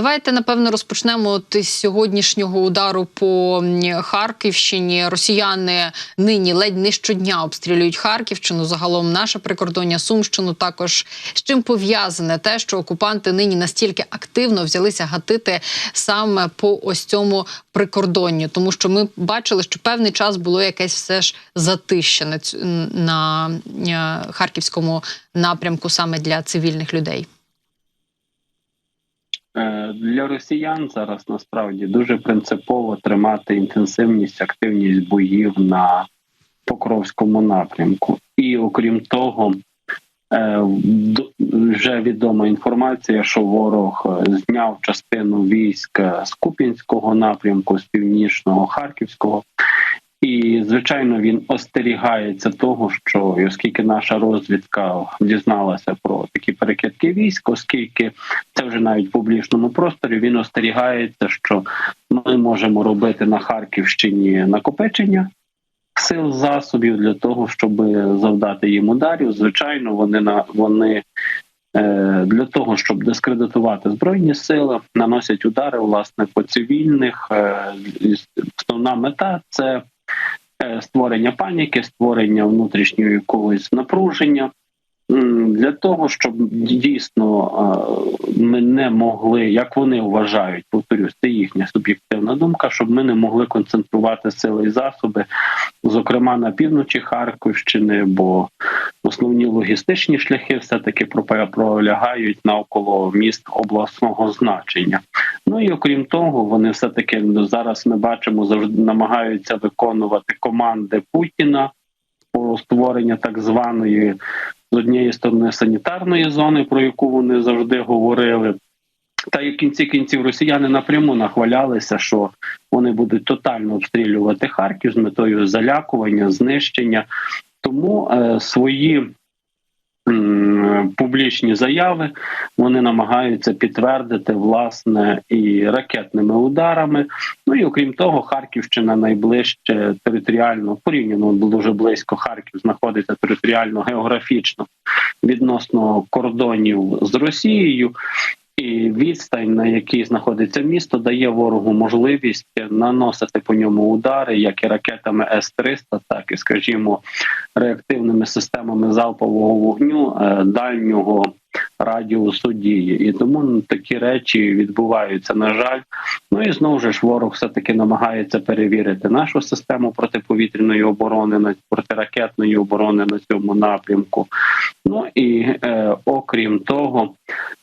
Давайте напевно розпочнемо от із сьогоднішнього удару по Харківщині. Росіяни нині ледь не щодня обстрілюють Харківщину. Загалом наше прикордоння Сумщину. Також з чим пов'язане те, що окупанти нині настільки активно взялися гатити саме по ось цьому прикордонню, тому що ми бачили, що певний час було якесь все ж затище на е, харківському напрямку саме для цивільних людей. Е, Для росіян зараз насправді дуже принципово тримати інтенсивність, активність боїв на Покровському напрямку. І окрім того, е, вже відома інформація, що ворог е, зняв частину військ з Куп'янського напрямку, з північного Харківського. І звичайно він остерігається того, що оскільки наша розвідка дізналася про такі перекидки військ, оскільки це вже навіть в публічному просторі, він остерігається, що ми можемо робити на Харківщині накопичення сил засобів для того, щоб завдати їм ударів. Звичайно, вони на вони. е, Для того щоб дискредитувати збройні сили, наносять удари власне по цивільних. Е, Основна мета це створення паніки, створення внутрішнього якогось напруження для того, щоб дійсно ми не могли, як вони вважають, повторюсь, це їхня суб'єктивна думка, щоб ми не могли концентрувати сили і засоби, зокрема на півночі Харківщини, бо основні логістичні шляхи все таки пролягають навколо міст обласного значення. Ну і окрім того, вони все таки зараз ми бачимо завжди намагаються виконувати команди Путіна по створенню так званої з однієї сторони санітарної зони, про яку вони завжди говорили. Та й в кінці кінців росіяни напряму нахвалялися, що вони будуть тотально обстрілювати Харків з метою залякування, знищення. Тому е, свої публічні заяви вони намагаються підтвердити власне і ракетними ударами. Ну і окрім того, Харківщина найближче територіально порівняно дуже близько Харків знаходиться територіально географічно відносно кордонів з Росією. І відстань, на якій знаходиться місто, дає ворогу можливість наносити по ньому удари, як і ракетами С-300, так і, скажімо, реактивними системами залпового вогню е, дальнього радіусу дії. І тому такі речі відбуваються. На жаль, ну і знову ж ворог все таки намагається перевірити нашу систему протиповітряної оборони на протиракетної оборони на цьому напрямку. Ну і е, окрім того,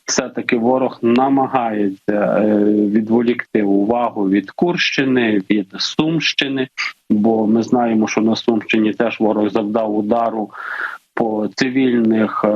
все таки ворог намагається е, відволікти увагу від Курщини, від Сумщини, бо ми знаємо, що на Сумщині теж ворог завдав удару по цивільних е,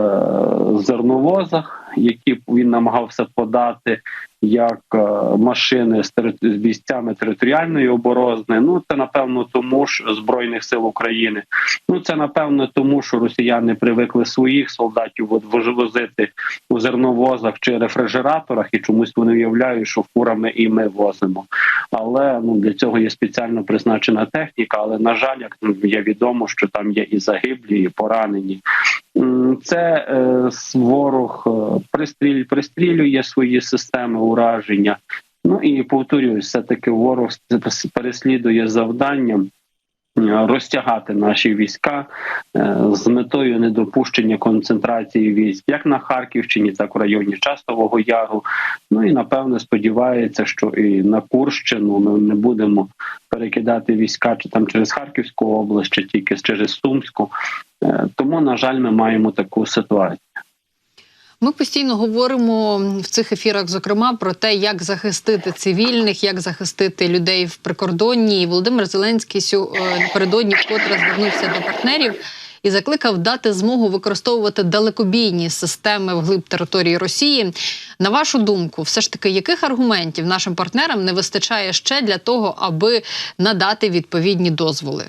зерновозах, які він намагався подати як е, машини з, військами територіальної оборони. Ну це напевно тому ж збройних сил України. Ну це напевно тому, що росіяни привикли своїх солдатів возити у зерновозах чи рефрижераторах, і чомусь вони уявляють, що фурами і ми возимо. Але ну для цього є спеціально призначена техніка. Але на жаль, як є відомо, що там є і загиблі, і поранені. Це е, ворог е, пристріль, пристрілює свої системи ураження. Ну і повторюсь, все таки ворог переслідує завдання е, розтягати наші війська е, з метою недопущення концентрації військ як на Харківщині, так і в районі Частового Яру. Ну і напевне сподівається, що і на Курщину ми не будемо перекидати війська чи там через Харківську область, чи тільки через Сумську. Е, Тому, на жаль, ми маємо таку ситуацію. Ми постійно говоримо в цих ефірах, зокрема, про те, як захистити цивільних, як захистити людей в прикордонні. І Володимир Зеленський сю- е, напередодні вкотре звернувся до партнерів і закликав дати змогу використовувати далекобійні системи вглиб території Росії. На вашу думку, все ж таки, яких аргументів нашим партнерам не вистачає ще для того, аби надати відповідні дозволи?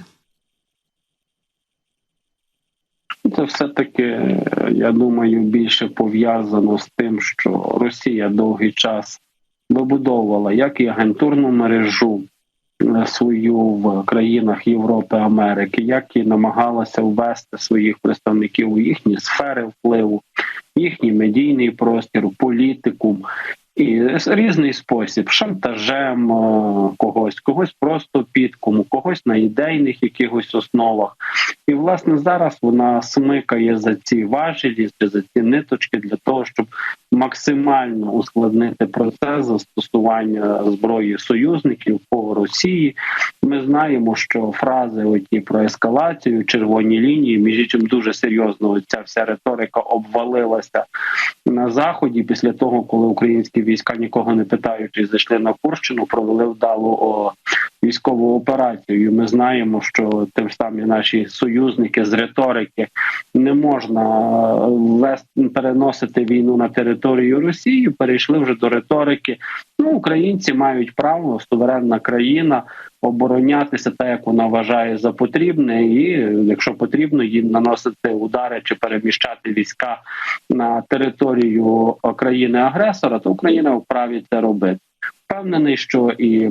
Це все таки, я думаю, більше пов'язано з тим, що Росія довгий час вибудовувала як і агентурну мережу е, свою в країнах Європи, Америки, як і намагалася ввести своїх представників у їхні сфери впливу, їхній медійний простір, політику. І різний спосіб шантажем е, когось, когось просто підкому, когось на ідейних якихось основах. І власне зараз вона смикає за ці важелі, за ці ниточки для того, щоб максимально ускладнити процес застосування зброї союзників по Росії. Ми знаємо, що фрази оті про ескалацію, червоні лінії, між іншим дуже серйозно ця вся риторика обвалилася на заході після того, коли українські війська нікого не питаючи, зайшли на Курщину, провели вдалу військову операцію. Ми знаємо, що тим самі наші союзники з риторики не можна вести переносити війну на територію Росії. Перейшли вже до риторики. Ну, українці мають право суверенна країна. Оборонятися так, як вона вважає за потрібне, і якщо потрібно, їм наносити удари чи переміщати війська на територію країни-агресора, то Україна вправі це робити. Впевнений, що і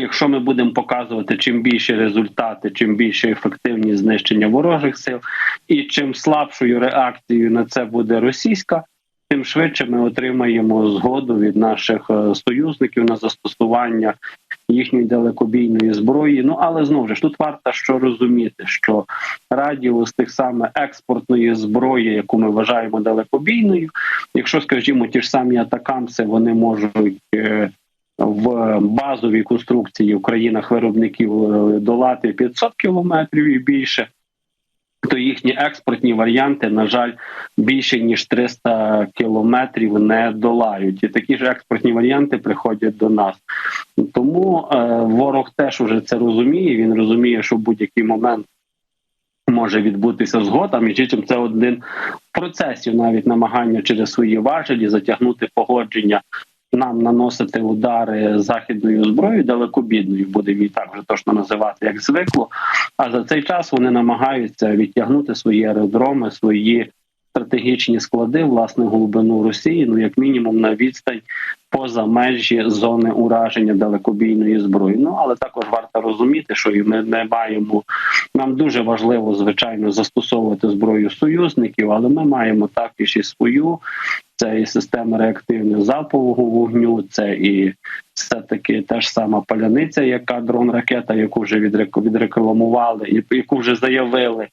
якщо ми будемо показувати чим більше результати, чим більше ефективність знищення ворожих сил, і чим слабшою реакцією на це буде російська. Тим швидше ми отримаємо згоду від наших союзників на застосування їхньої далекобійної зброї. Ну але знову ж тут варто що розуміти, що радіус тих саме експортної зброї, яку ми вважаємо далекобійною, якщо скажімо, ті ж самі атакамси, вони можуть. В базовій конструкції в країнах виробників долати 500 кілометрів і більше, то їхні експортні варіанти, на жаль, більше ніж 300 кілометрів не долають. І такі ж експортні варіанти приходять до нас. Тому е, ворог теж уже це розуміє. Він розуміє, що в будь-який момент. Може відбутися згода, між іншим це один процесів, навіть намагання через свої важелі затягнути погодження нам наносити удари західною зброєю далекобідною, будемо її так вже точно називати, як звикло. А за цей час вони намагаються відтягнути свої аеродроми, свої стратегічні склади, власне, глибину Росії, ну як мінімум на відстань поза межі зони ураження далекобійної зброї. Ну але також варто розуміти, що і ми не маємо. Нам дуже важливо звичайно застосовувати зброю союзників, але ми маємо також і свою. Це і система реактивного залпового вогню, це і все таки та ж сама паляниця, яка дрон ракета, яку вже відрекламували, яку вже заявили,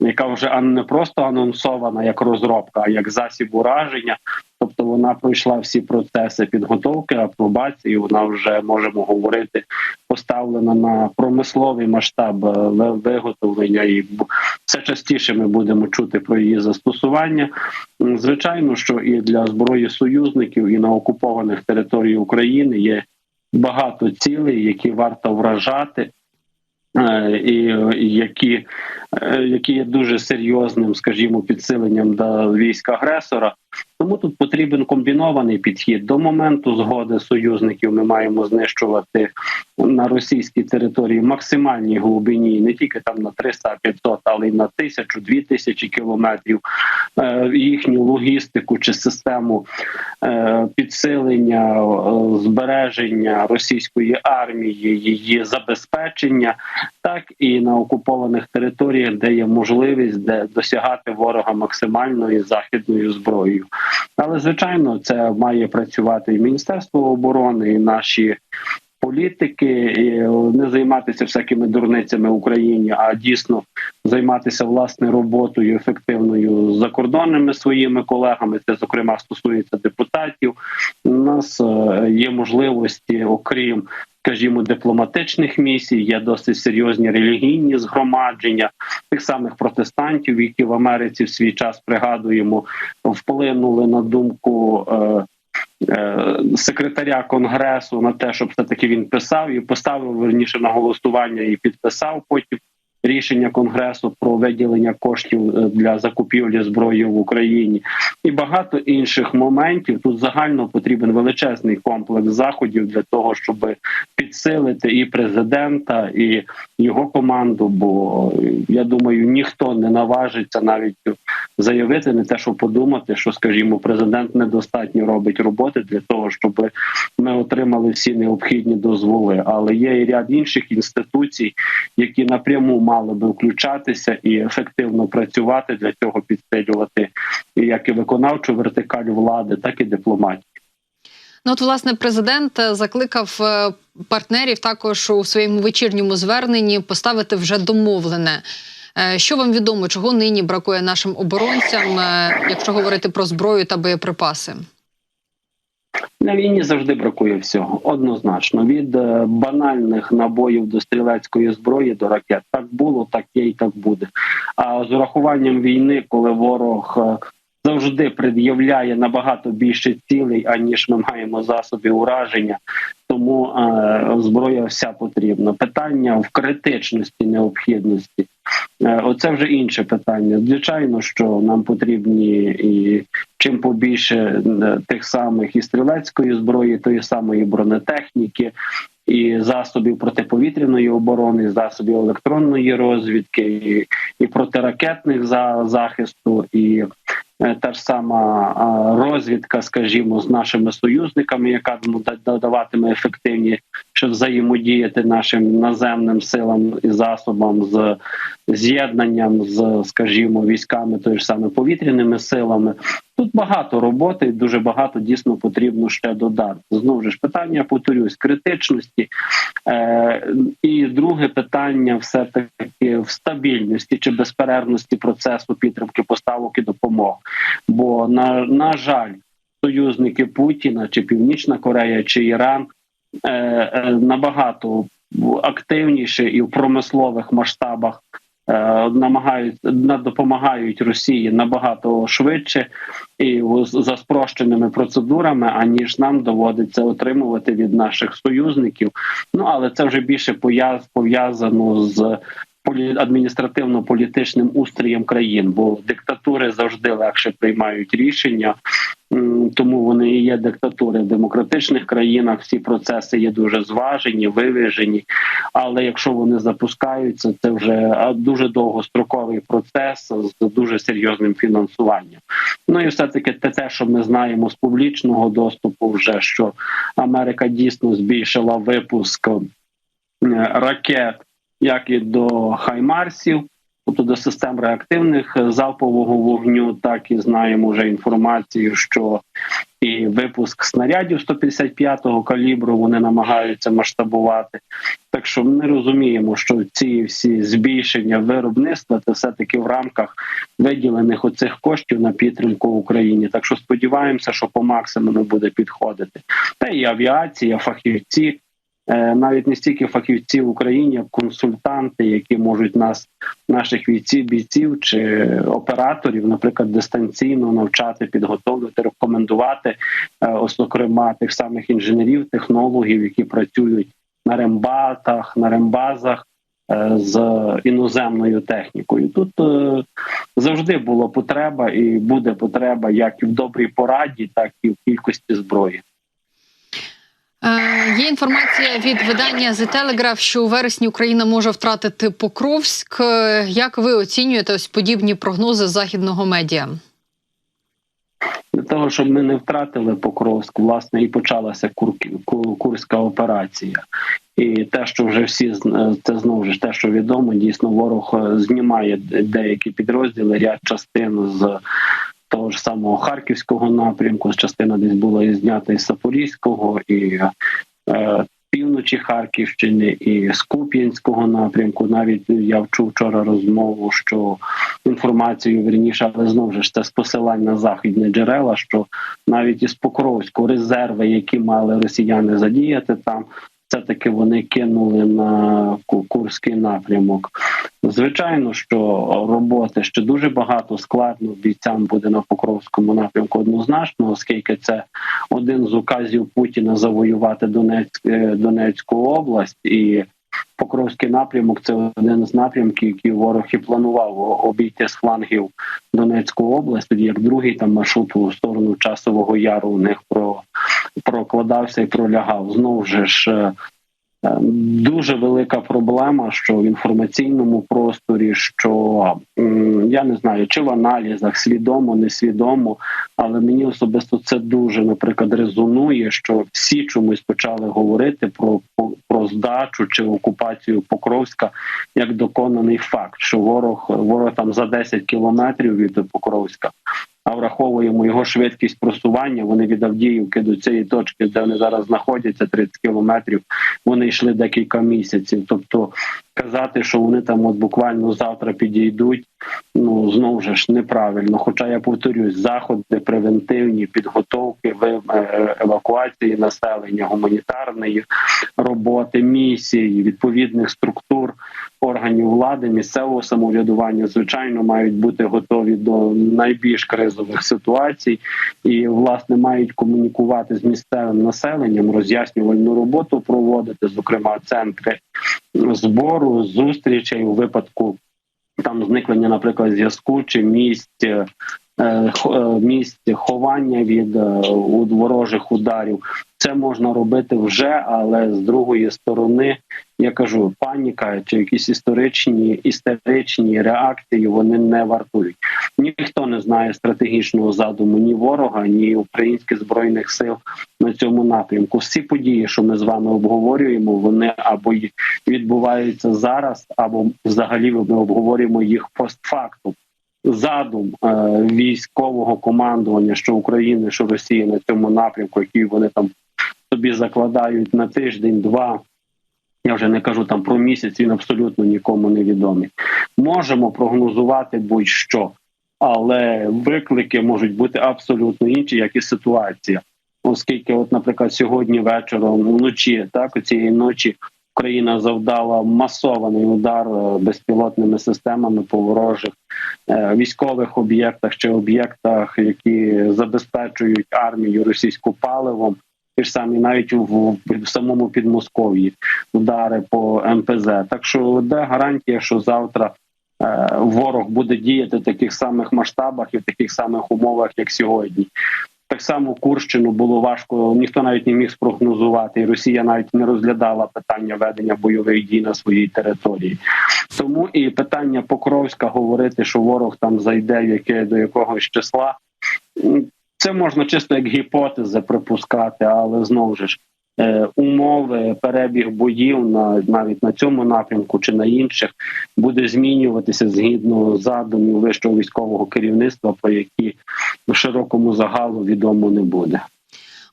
яка вже не просто анонсована як розробка, а як засіб ураження. Тобто вона пройшла всі процеси підготовки, апробації. Вона вже можемо говорити, поставлена на промисловий масштаб е, виготовлення, і все частіше ми будемо чути про її застосування. Звичайно, що і для зброї союзників, і на окупованих територіях України є багато цілей, які варто вражати. Е, і які е, які є дуже серйозним, скажімо, підсиленням до військ агресора, тому тут потрібен комбінований підхід до моменту згоди союзників. Ми маємо знищувати на російській території максимальній глибині, не тільки там на 300-500, але й на тисячу, дві тисячі кілометрів. Е, їхню логістику чи систему е, підсилення збереження російської армії, її забезпечення, так і на окупованих територіях, де є можливість де досягати ворога максимальною західною зброєю. Але звичайно, це має працювати і Міністерство оборони, і наші політики, і не займатися всякими дурницями в Україні, а дійсно займатися власне роботою ефективною з закордонними своїми колегами. Це зокрема стосується депутатів. У нас е, є можливості, окрім скажімо, дипломатичних місій, є досить серйозні релігійні згромадження тих самих протестантів, які в Америці в свій час пригадуємо, вплинули на думку. Е, е Секретаря конгресу на те, щоб все таки він писав і поставив верніше на голосування і підписав потім рішення конгресу про виділення коштів е, для закупівлі зброї в Україні і багато інших моментів. Тут загально потрібен величезний комплекс заходів для того, щоб підсилити і президента, і його команду. Бо я думаю, ніхто не наважиться навіть заявити не те, що подумати, що скажімо, президент недостатньо робить роботи для того, щоб ми отримали всі необхідні дозволи. Але є і ряд інших інституцій, які напряму мали би включатися і ефективно працювати для цього, підсилювати як і виконавчу вертикаль влади, так і дипломатію. Ну, от, власне, президент е, закликав е, партнерів також у своєму вечірньому зверненні поставити вже домовлене. Е, Що вам відомо, чого нині бракує нашим оборонцям, е, якщо говорити про зброю та боєприпаси? На війні завжди бракує всього однозначно. Від е, банальних набоїв до стрілецької зброї до ракет так було, так є і так буде. А з урахуванням війни, коли ворог завжди пред'являє набагато більше цілей, аніж ми маємо засобів ураження, тому е, зброя вся потрібна. Питання в критичності необхідності. Е, Оце вже інше питання. Звичайно, що нам потрібні і чим побільше е, тих самих і стрілецької зброї, тої самої бронетехніки, і засобів протиповітряної оборони, засобів електронної розвідки, і, і протиракетних за захисту, і е, та ж сама розвідка, скажімо, з нашими союзниками, яка додаватиме ефективні, щоб взаємодіяти нашим наземним силам і засобам з з'єднанням з, скажімо, військами, тої ж саме повітряними силами. Тут багато роботи, дуже багато дійсно потрібно ще додати. Знову ж питання, повторюсь, критичності. Е, І друге питання, все таки в стабільності чи безперервності процесу підтримки поставок і допомог. Бо на, на жаль, союзники Путіна, чи Північна Корея, чи Іран е, е, набагато активніше і в промислових масштабах намагають на- допомагають Росії набагато швидше і за спрощеними процедурами, аніж нам доводиться отримувати від наших союзників. Ну але це вже більше пов'язано з полі- адміністративно-політичним устроєм країн, бо диктатури завжди легше приймають рішення. Тому вони і є диктатури в демократичних країнах. Всі процеси є дуже зважені, виважені. Але якщо вони запускаються, це вже дуже довгостроковий процес з дуже серйозним фінансуванням. Ну і все таки те, те, що ми знаємо з публічного доступу, вже що Америка дійсно збільшила випуск е, ракет, як і до Хаймарсів. Тобто до систем реактивних е, залпового вогню, так і знаємо вже інформацію, що і випуск снарядів 155-го калібру вони намагаються масштабувати. Так що ми розуміємо, що ці всі збільшення виробництва це все таки в рамках виділених оцих коштів на підтримку Україні. Так що сподіваємося, що по максимуму буде підходити. Та і авіація, фахівці. Е, Навіть не стільки фахівці в Україні, як консультанти, які можуть нас, наших бійців, бійців чи операторів, наприклад, дистанційно навчати, підготовлювати, рекомендувати, е, зокрема тих самих інженерів, технологів, які працюють на рембатах, на рембазах е, з іноземною технікою. Тут е, завжди була потреба і буде потреба як і в добрій пораді, так і в кількості зброї. Є інформація від видання The Telegraph, що у вересні Україна може втратити Покровськ. Як ви оцінюєте ось подібні прогнози західного медіа? Для того, щоб ми не втратили Покровськ, власне, і почалася Кур- Ку- Курська операція. І те, що вже всі це знову ж те, що відомо, дійсно ворог е, знімає деякі підрозділи, ряд частин з того ж самого харківського напрямку, частина десь була і знята із Запорізького і півночі Харківщини, і з Куп'янського напрямку. Навіть я вчув вчора розмову, що інформацію верніше, але знову ж це з посилань на західні джерела, що навіть із Покровського резерви, які мали росіяни задіяти там. Все-таки вони кинули на Курський напрямок. Звичайно, що роботи ще дуже багато складно бійцям буде на Покровському напрямку однозначно, оскільки це один з указів Путіна завоювати Донецьк, е, Донецьку область і. Покровський напрямок це один з напрямків, який ворог і планував обійти з флангів Донецьку область, тоді як другий там маршрут у сторону часового яру у них про прокладався і пролягав. Знову ж е, е, дуже велика проблема, що в інформаційному просторі, що я не знаю, чи в аналізах свідомо, несвідомо, але мені особисто це дуже, наприклад, резонує, що всі чомусь почали говорити про, здачу чи окупацію Покровська як доконаний факт, що ворог ворог там за 10 кілометрів від Покровська. а враховуємо його швидкість просування. Вони від Авдіївки до цієї точки, де вони зараз знаходяться, 30 кілометрів. Вони йшли декілька місяців. Тобто казати, що вони там от буквально завтра підійдуть. Ну знову ж неправильно. Хоча я повторюсь, заходи превентивні підготовки в е, евакуації населення, гуманітарної роботи, місії відповідних структур органів влади, місцевого самоврядування, звичайно, мають бути готові до найбільш кризових ситуацій і власне мають комунікувати з місцевим населенням, роз'яснювальну роботу проводити, зокрема центри збору зустрічей у випадку там зникнення, наприклад, зв'язку чи місць місць ховання від е, ворожих ударів. Це можна робити вже, але з другої сторони я кажу, паніка чи якісь історичні істеричні реакції вони не вартують. Ніхто не знає стратегічного задуму ні ворога, ні українських збройних сил на цьому напрямку. Всі події, що ми з вами обговорюємо, вони або відбуваються зараз, або взагалі ми обговорюємо їх постфактум. Задум е, військового командування, що України, що Росії на цьому напрямку, який вони там собі закладають на тиждень-два. Я вже не кажу там про місяць, він абсолютно нікому не відомий. Можемо прогнозувати будь-що, але виклики можуть бути абсолютно інші, як і ситуація. Оскільки, от, наприклад, сьогодні вечором вночі, так цієї ночі Україна завдала масований удар е, безпілотними системами по ворожих е, військових об'єктах чи об'єктах, які забезпечують армію російську паливом ті ж самі навіть в, в самому Підмосков'ї удари по МПЗ. Так що де гарантія, що завтра е, ворог буде діяти в таких самих масштабах і в таких самих умовах, як сьогодні. Так само Курщину було важко, ніхто навіть не міг спрогнозувати, і Росія навіть не розглядала питання ведення бойових дій на своїй території. Тому і питання Покровська говорити, що ворог там зайде яке до якогось числа. Це можна чисто як гіпотези припускати, але знову ж умови перебіг боїв на навіть на цьому напрямку чи на інших буде змінюватися згідно задумів вищого військового керівництва, про які широкому загалу відомо не буде.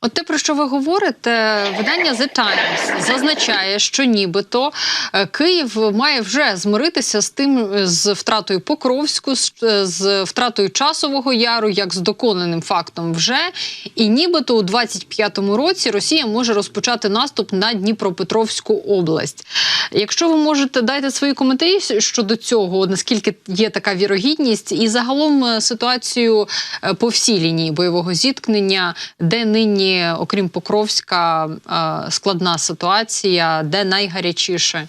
От те, про що ви говорите, видання The Times зазначає, що нібито е, Київ має вже змиритися з тим, з втратою Покровську, з втратою часового яру, як з доконаним фактом, вже і нібито у 25-му році Росія може розпочати наступ на Дніпропетровську область. Якщо ви можете дайте свої коментарі щодо цього, наскільки є така вірогідність, і загалом е, ситуацію е, по всій лінії бойового зіткнення, де нині окрім Покровська, е, складна ситуація, де найгарячіше?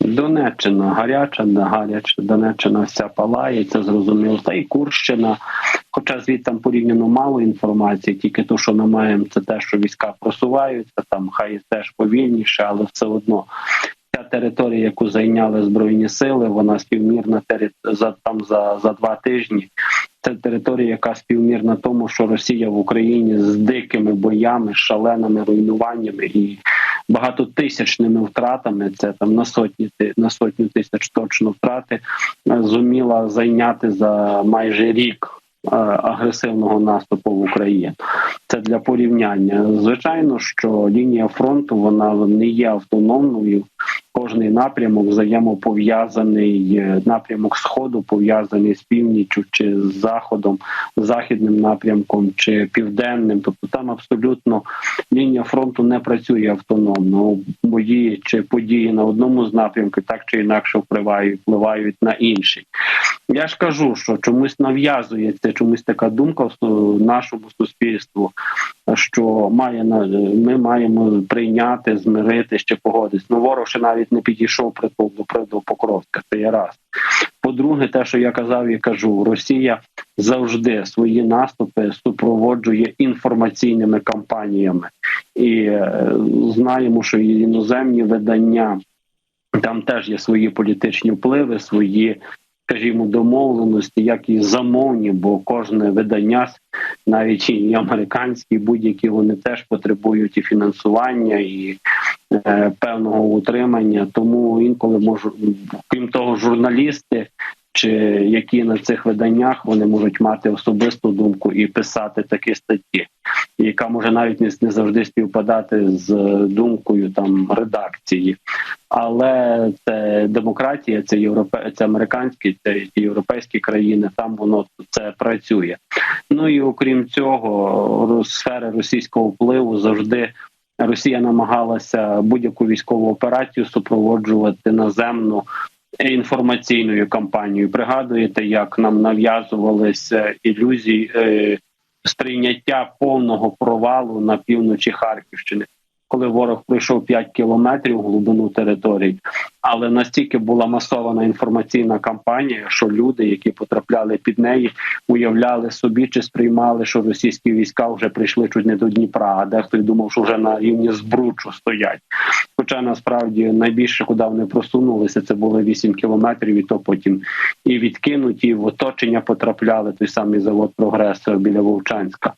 Донеччина гаряча, гаряча. Донеччина вся палає, це зрозуміло. Та й Курщина. Хоча звідти там порівняно мало інформації, тільки то, що ми маємо, це те, що війська просуваються, там хай теж повільніше, але все одно ця територія, яку зайняли збройні сили, вона співмірна за там за, за два тижні. Це територія, яка співмірна тому, що Росія в Україні з дикими боями, шаленими руйнуваннями і багатотисячними втратами. Це там на сотні на сотню тисяч точно втрати зуміла зайняти за майже рік. Е, агресивного наступу в Україні це для порівняння. Звичайно, що лінія фронту вона не є автономною кожний напрямок взаємопов'язаний е, напрямок сходу пов'язаний з північю чи з заходом, західним напрямком чи південним. Тобто там абсолютно лінія фронту не працює автономно. Бої чи події на одному з напрямків так чи інакше впливають, впливають на інший. Я ж кажу, що чомусь нав'язується чомусь така думка в нашому суспільству, що має ми маємо прийняти, змирити ще погодитись. Ну ворог ще навіть не підійшов притул до до Покровська. Це є раз. По-друге, те, що я казав і кажу, Росія завжди свої наступи супроводжує інформаційними кампаніями, і е, знаємо, що іноземні видання там теж є свої політичні впливи, свої скажімо, домовленості, як і замовні, бо кожне видання, навіть і американські, будь-які вони теж потребують і фінансування, і е, певного утримання. Тому інколи можу, крім того, журналісти. Чи які на цих виданнях вони можуть мати особисту думку і писати такі статті, яка може навіть не, не завжди співпадати з думкою там редакції. Але це демократія, це європе, це американські, це європейські країни. Там воно це працює. Ну і окрім цього, сфери російського впливу завжди Росія намагалася будь-яку військову операцію супроводжувати наземну інформаційною кампанією. Пригадуєте, як нам нав'язувалися ілюзії е, сприйняття повного провалу на півночі Харківщини, коли ворог пройшов 5 кілометрів в глибину території. Але настільки була масована інформаційна кампанія, що люди, які потрапляли під неї, уявляли собі чи сприймали, що російські війська вже прийшли чуть не до Дніпра, а дехто й думав, що вже на рівні збручу стоять. Хоча насправді найбільше, куди вони просунулися, це було 8 кілометрів, і то потім і відкинуті, і в оточення потрапляли той самий завод прогресу біля Вовчанська.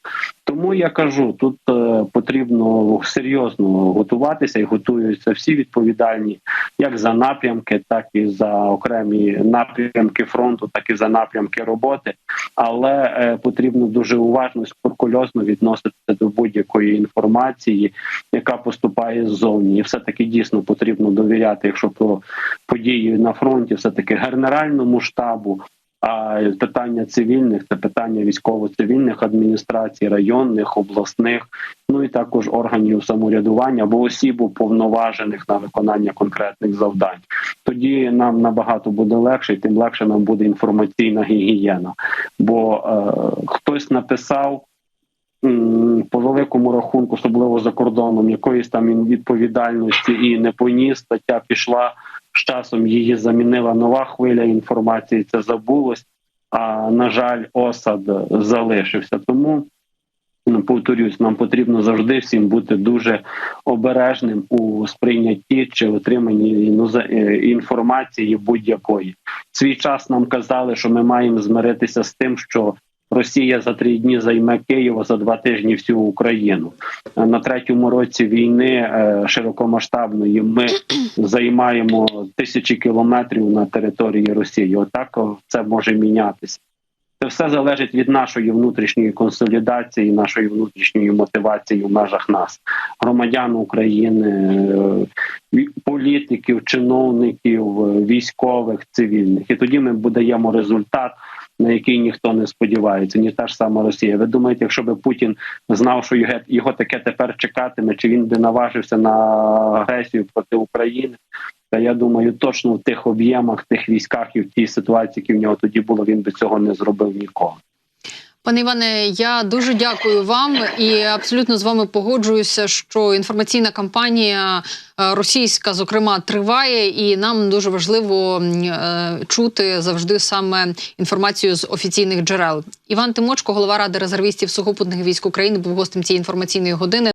Тому я кажу, тут е, потрібно серйозно готуватися і готуються всі відповідальні, як за напрямки, так і за окремі напрямки фронту, так і за напрямки роботи. Але е, потрібно дуже уважно, скрупульозно відноситися до будь-якої інформації, яка поступає ззовні, і все таки дійсно потрібно довіряти, якщо про події на фронті, все таки генеральному штабу. А питання цивільних це питання військово-цивільних адміністрацій, районних, обласних, ну і також органів самоврядування або осіб уповноважених на виконання конкретних завдань. Тоді нам набагато буде легше, і тим легше нам буде інформаційна гігієна. Бо е, хтось написав по великому рахунку, особливо за кордоном, якоїсь там відповідальності і не поніс, стаття пішла з часом її замінила нова хвиля інформації. Це забулось. А на жаль, осад залишився. Тому повторюсь, нам потрібно завжди всім бути дуже обережним у сприйнятті чи отриманні е, інформації будь-якої. Свій час нам казали, що ми маємо змиритися з тим, що Росія за три дні займе Київ, а за два тижні всю Україну. Е, На третьому році війни е, широкомасштабної ми займаємо тисячі кілометрів на території Росії. Отак це може мінятися. Це все залежить від нашої внутрішньої консолідації, нашої внутрішньої мотивації в межах нас, громадян України, е, політиків, чиновників, е, військових, цивільних. І тоді ми даємо результат, на який ніхто не сподівається, ні та ж сама Росія. Ви думаєте, якщо би Путін знав, що його таке тепер чекатиме, чи він би наважився на агресію проти України? Та я думаю, точно в тих об'ємах, тих військах і в тій ситуації, які в нього тоді було, він би цього не зробив ніколи. Пане Іване, я дуже дякую вам і абсолютно з вами погоджуюся, що інформаційна кампанія е, російська, зокрема, триває, і нам дуже важливо е, чути завжди саме інформацію з офіційних джерел. Іван Тимочко, голова ради резервістів сухопутних військ України, був гостем цієї інформаційної години.